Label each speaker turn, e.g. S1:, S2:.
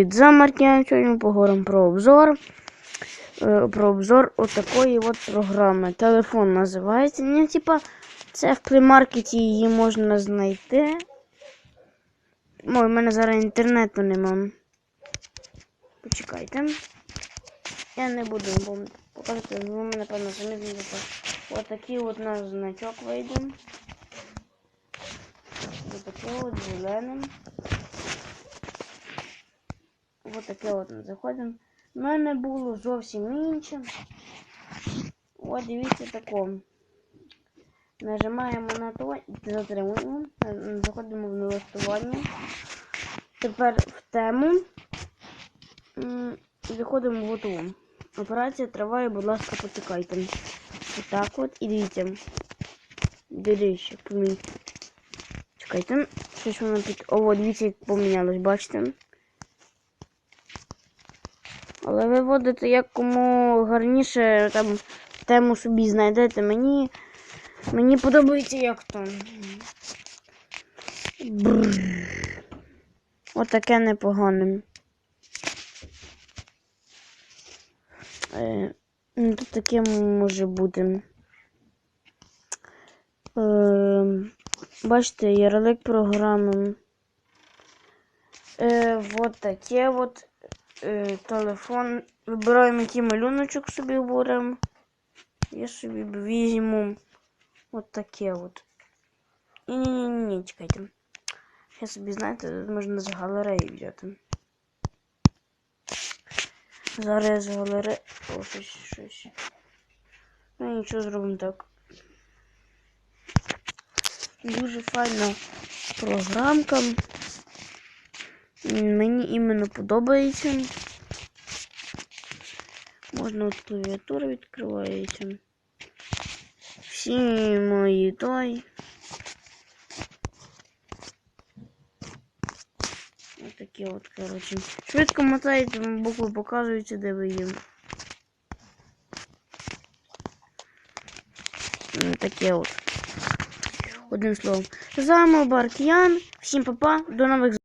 S1: Привіт, за Маркіян. Сьогодні поговоримо про обзор. Е, Про обзор отакої от програми. Телефон називається. Ну, типа, це в плеймаркеті її можна знайти. Ой, в мене зараз інтернету нема. Почекайте. Я не буду вам показувати, ви мене, напевно, самі знаєте. Ось такий от наш значок вийде. Ось такий от зеленим. Ось таке от заходимо. У мене було зовсім інше. От дивіться тако. Нажимаємо на то і затримуємо. Заходимо в налаштування. Тепер в тему. Заходимо в готову. Операція триває, будь ласка, почекайте. Отак от. І дивіться. Дивіться, помінь. Чекайте. Щось воно під. О, дивіться, як помінялось, бачите? Але ви вводите як кому гарніше там тему собі знайдете. Мені мені подобається як то. Бррр. Отаке непогане. Е, ну, тут таке може бути. Е, бачите, ярлик програми. Е, вот таке от е, телефон. Вибираємо, який малюночок собі беремо. Я собі візьму от таке от. Ні-ні-ні, чекайте. Я собі, знаєте, можна з галереї взяти. Зараз з галереї. О, щось, щось. Ну нічого зробимо так. Дуже файна програмка. Мені іменно подобається. Можна от клавіатура відкривається. Всі мої той. Ось такі от, коротше. Швидко мотаєте, букви показуються, де ви є. М, Таке от. Одним словом. З вами Баркіян. Всім па-па, до нових.